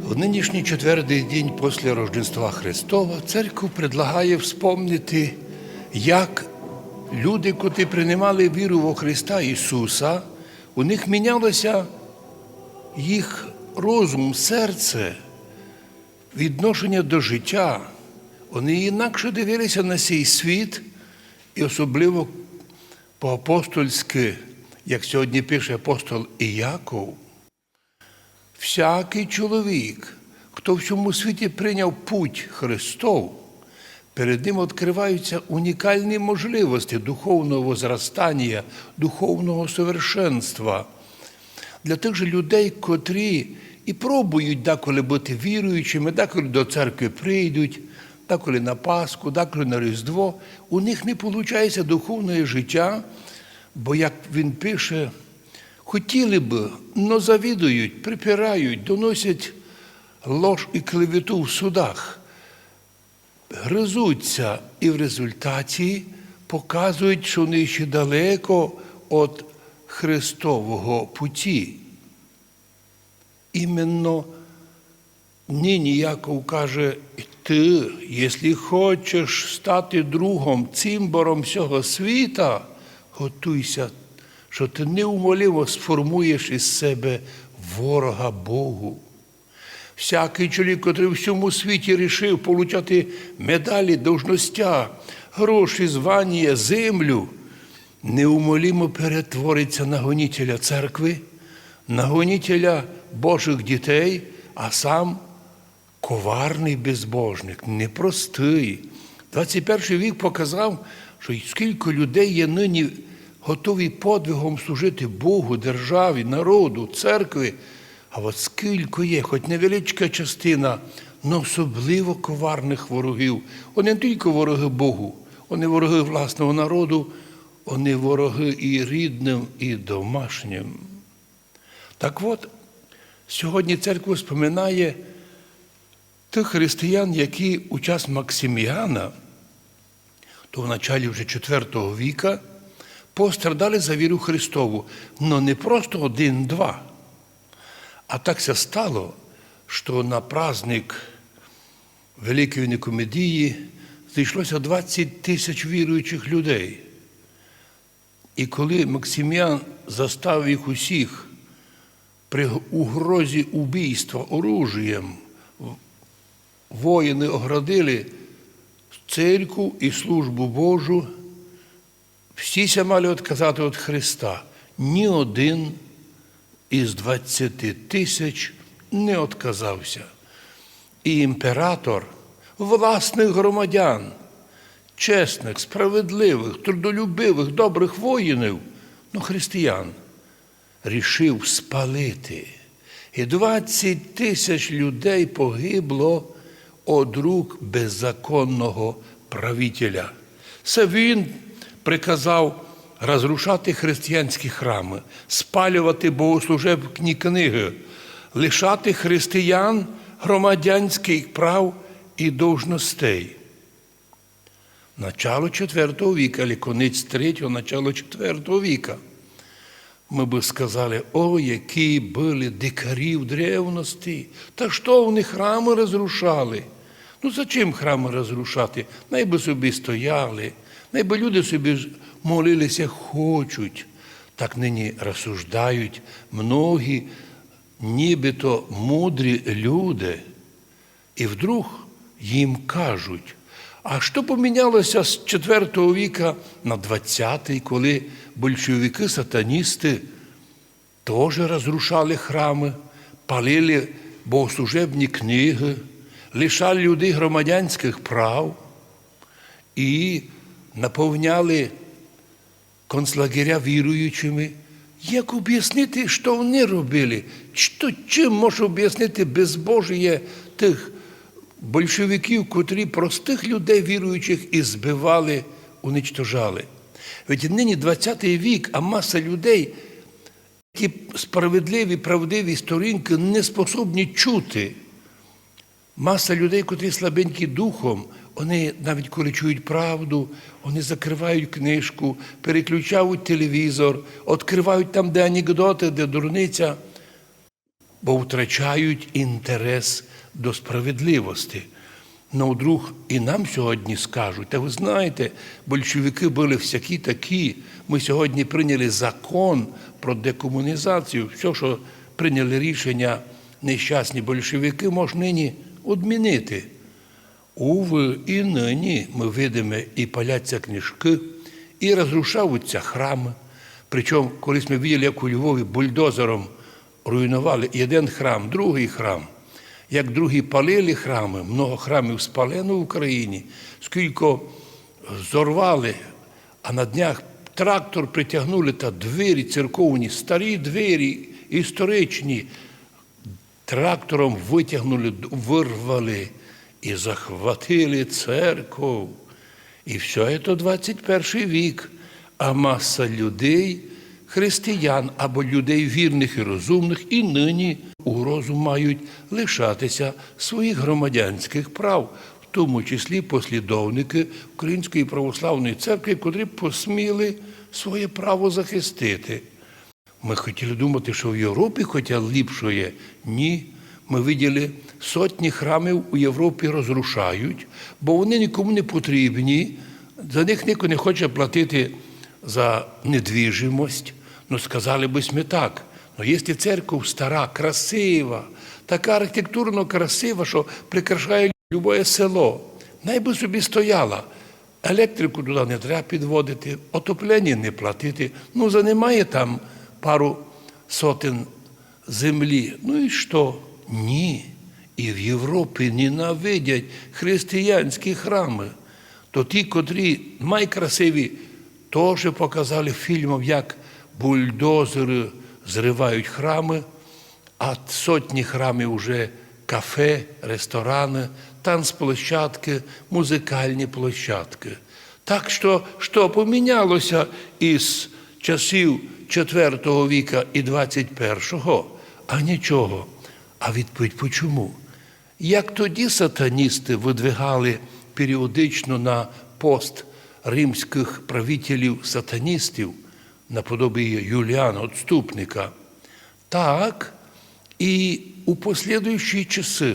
В нинішній четвертий день після Рождества Христова церква предлагає вспомнити, як люди, котрі приймали віру во Христа Ісуса, у них мінялося їх розум, серце, відношення до життя. Вони інакше дивилися на цей світ, і особливо по-апостольськи, як сьогодні пише апостол Іяков, всякий чоловік, хто в цьому світі прийняв путь Христов, перед ним відкриваються унікальні можливості духовного возростання, духовного совершенства. Для тих же людей, котрі і пробують деколи бути віруючими, деколи до церкви прийдуть, деколи на Пасху, деколи на Різдво, у них не виходить духовне життя, бо, як він пише, хотіли б, но завідують, припирають, доносять лож і клевету в судах, гризуться і в результаті показують, що вони ще далеко від Христового путі. Іменно нині Яков каже, ти, якщо хочеш стати другом, цимбором всього світа, готуйся, що ти неумоліво сформуєш із себе ворога Богу. Всякий чоловік, котрий в всьому світі рішив получати медалі, должностя, гроші, звання, землю, неумолімо перетвориться на гонителя церкви, на гонителя Божих дітей, а сам коварний безбожник, непростий. 21 вік показав, що скільки людей є нині готові подвигом служити Богу, державі, народу, церкві. А от скільки є, хоч невеличка частина, але особливо коварних ворогів. Вони не тільки вороги Богу, вони вороги власного народу, вони вороги і рідним, і домашнім. Так от, сьогодні церква споминає тих християн, які у час Максиміана, то в началі вже IV віка, пострадали за віру Христову. Но не просто один-два. А так се стало, що на праздник Великої Никомедії зійшлося 20 тисяч віруючих людей. І коли Максиміан застав їх усіх при угрозі убійства оружієм, воїни оградили церкву і службу Божу, всі мали відказати від Христа. Ні один із 20 тисяч не відказався. І імператор власних громадян, чесних, справедливих, трудолюбивих, добрих воїнів, ну, християн, рішив спалити. І 20 тисяч людей погибло од рук беззаконного правителя. Це він приказав розрушати християнські храми, спалювати богослужебні книги, лишати християн громадянських прав і должностей. Начало IV віка, або конець третього, начало IV віка. Ми би сказали, о, які були дикарі в древності, та що вони храми розрушали? Ну, зачем храми розрушати? Найби собі стояли, найби люди собі молилися, хочуть. Так нині розсуждають многі, нібито мудрі люди. І вдруг їм кажуть, а що помінялося з IV віка на XX, коли большевики, сатаністи теж розрушали храми, палили богослужебні книги, лишали людей громадянських прав і наповняли концлагеря віруючими. Як об'яснити, що вони робили? Що, чим може об'яснити безбожіє тих большевиків, котрі простих людей віруючих і збивали, уничтожали? Ведь нині 20-й вік, а маса людей, які справедливі, правдиві сторінки не способні чути. Маса людей, котрі слабенькі духом, вони навіть коли чують правду, вони закривають книжку, переключають телевізор, відкривають там, де анекдоти, де дурниця. бо втрачають інтерес до справедливості. Ну, вдруг і нам сьогодні скажуть, та ви знаєте, большевики були всякі такі. Ми сьогодні прийняли закон про декомунізацію. Все, що прийняли рішення нещасні большевики, можна нині відмінити. Уви, і нині ми видимо, і паляться книжки, і розрушаються храми. Причому, колись ми бачили, як у Львові бульдозером руйнували один храм, другий храм. Як другі палили храми, много храмів спалено в Україні, скільки зорвали, а на днях трактор притягнули та двері церковні, старі двері, історичні, трактором витягнули, вирвали і захватили церкву. І все це 21 вік. А маса людей, християн або людей вірних і розумних, і нині угрозу мають лишатися своїх громадянських прав, в тому числі послідовники Української православної церкви, котрі посміли своє право захистити. Ми хотіли думати, що в Європі хоча ліпшої. Ні. Ми виділи сотні храмів у Європі розрушають, бо вони нікому не потрібні. За них ніхто не хоче платити за недвіжимость. Ну, сказали би ми так. Ну, якщо церква стара, красива, така архітектурно красива, що прикрашає любое село, найби собі стояла. Електрику туди не треба підводити, отоплення не платити. Ну, занимає там пару сотень землі. Ну і що? Ні. І в Європі ненавидять християнські храми. То ті, котрі найкрасиві, теж показали фільмом, як бульдозери зривають храми, а сотні храмів вже кафе, ресторани, танцплощадки, музикальні площадки. Так що, що помінялося із часів IV віка і 21-го, а нічого. А відповідь почому? Як тоді сатаністи видвигали періодично на пост римських правителів сатаністів, наподобі Юліана Отступника, так і у послідуючі часи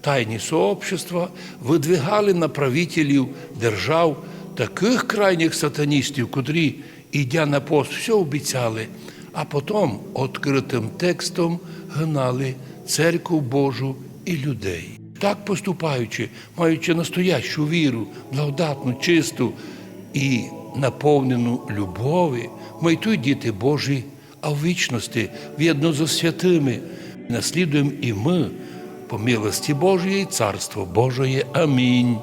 тайні сообщества видвигали на правителів держав таких крайніх сатаністів, котрі, ідя на пост, все обіцяли, а потім відкритим текстом гнали церкву Божу і людей. Так поступаючи, маючи настоящу віру, благодатну, чисту і наповнену любові, ми й діти Божі, а в вічності в'єдно зі святими наслідуємо і ми по милості Божої, Царство Божої. Амінь.